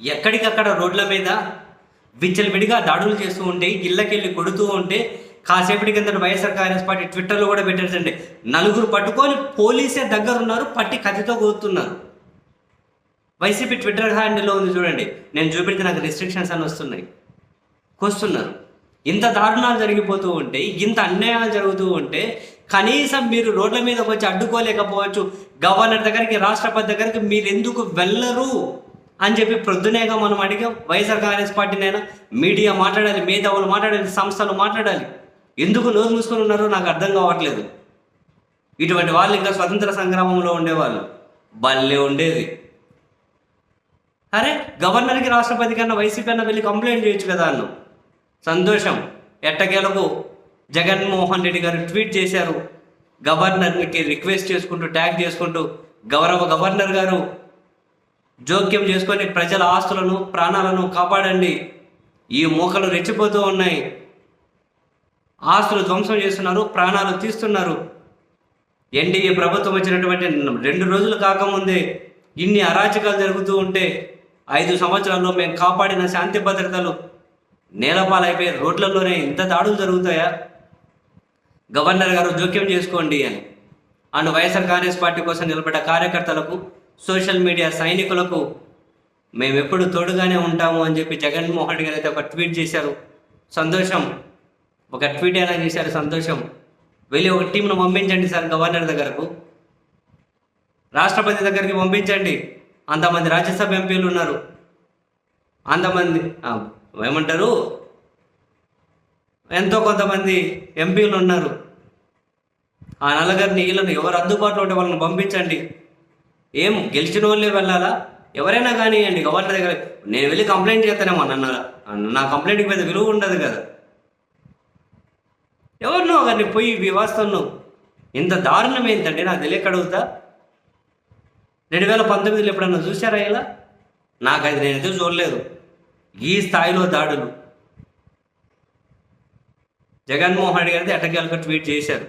ఎక్కడికక్కడ రోడ్ల మీద విచ్చలవిడిగా దాడులు చేస్తూ ఉంటే ఇళ్ళకెళ్ళి కొడుతూ ఉంటే కాసేపటి కింద వైఎస్ఆర్ కాంగ్రెస్ పార్టీ ట్విట్టర్లో కూడా పెట్టారండి నలుగురు పట్టుకొని పోలీసే దగ్గర ఉన్నారు పట్టి కత్తితో కూతున్నారు. వైసీపీ ట్విట్టర్ హ్యాండిల్లో ఉంది చూడండి నేను చూపెడితే నాకు రిస్ట్రిక్షన్స్ అని వస్తున్నాయి. కొస్తున్నారు. ఇంత దారుణాలు జరిగిపోతూ ఉంటే ఇంత అన్యాయాలు జరుగుతూ ఉంటే కనీసం మీరు రోడ్ల మీద వచ్చి అడ్డుకోలేకపోవచ్చు. గవర్నర్ దగ్గరికి రాష్ట్రపతి దగ్గరికి మీరు ఎందుకు వెళ్ళరు? అని చెప్పి ప్రొద్దునేగా మనం అడిగాం వైఎస్ఆర్ కాంగ్రెస్ పార్టీనైనా మీడియా మాట్లాడాలి మేధావులు మాట్లాడాలి సంస్థలు మాట్లాడాలి. ఎందుకు నోరు మూసుకొని ఉన్నారో నాకు అర్థం కావట్లేదు. ఇటువంటి వాళ్ళు ఇంకా స్వతంత్ర సంగ్రామంలో ఉండేవాళ్ళు. భలే ఉండేది. అరే గవర్నర్కి రాష్ట్రపతి కన్నా వైసీపీ అన్న వెళ్ళి కంప్లైంట్ చేయొచ్చు కదా అన్ను. సంతోషం. ఎట్టకేలకు జగన్మోహన్ రెడ్డి గారు ట్వీట్ చేశారు. గవర్నర్కి రిక్వెస్ట్ చేసుకుంటూ ట్యాగ్ చేసుకుంటూ గౌరవ గవర్నర్ గారు జోక్యం చేసుకొని ప్రజల ఆస్తులను ప్రాణాలను కాపాడండి. ఈ మూకలు రెచ్చిపోతూ ఉన్నాయి. ఆస్తులు ధ్వంసం చేస్తున్నారు ప్రాణాలు తీస్తున్నారు. ఎన్డీఏ ప్రభుత్వం వచ్చినటువంటి రెండు రోజులు కాకముందే ఇన్ని అరాచకాలు జరుగుతూ ఉంటే ఐదు సంవత్సరాల్లో మేము కాపాడిన శాంతి భద్రతలు నేలపాలైపోయి రోడ్లలోనే ఇంత దాడులు జరుగుతాయా? గవర్నర్ గారు జోక్యం చేసుకోండి అని. అండ్ వైఎస్ఆర్ కాంగ్రెస్ పార్టీ కోసం నిలబడ్డ కార్యకర్తలకు సోషల్ మీడియా సైనికులకు మేము ఎప్పుడు తోడుగానే ఉంటాము అని చెప్పి జగన్మోహన్ రెడ్డి గారు అయితే ఒక ట్వీట్ చేశారు. సంతోషం. ఒక ట్వీట్ అయినా చేశారు? సంతోషం. వెళ్ళి ఒక టీంను పంపించండి సార్ గవర్నర్ దగ్గరకు. రాష్ట్రపతి దగ్గరికి పంపించండి. అంతమంది రాజ్యసభ ఎంపీలు ఉన్నారు. అంతమంది ఏమంటారు? ఎంతో కొంతమంది ఎంపీలు ఉన్నారు. ఆ నలుగురిని వీళ్ళని ఎవరు అందుబాటులో ఉంటే వాళ్ళని పంపించండి. ఏం గెలిచిన వాళ్ళే వెళ్ళాలా? ఎవరైనా కానివ్వండి గవర్నర్ దగ్గర నేను వెళ్ళి కంప్లైంట్ చేస్తానేమో నన్ను నా కంప్లైంట్కి పెద్ద విలువ ఉండదు కదా. ఎవరినో ఒకరిని పోయి వ్యవస్థను ఇంత దారుణం ఏంటంటే నాకు తెలియక అడుగుతా రెండు వేల పంతొమ్మిదిలో ఎప్పుడన్నా చూసారా ఇలా? నాకు అది నేనైతే చూడలేదు. ఈ స్థాయిలో దాడులు. జగన్మోహన్ రెడ్డి గారిది ఎట్టకేలకు ట్వీట్ చేశారు.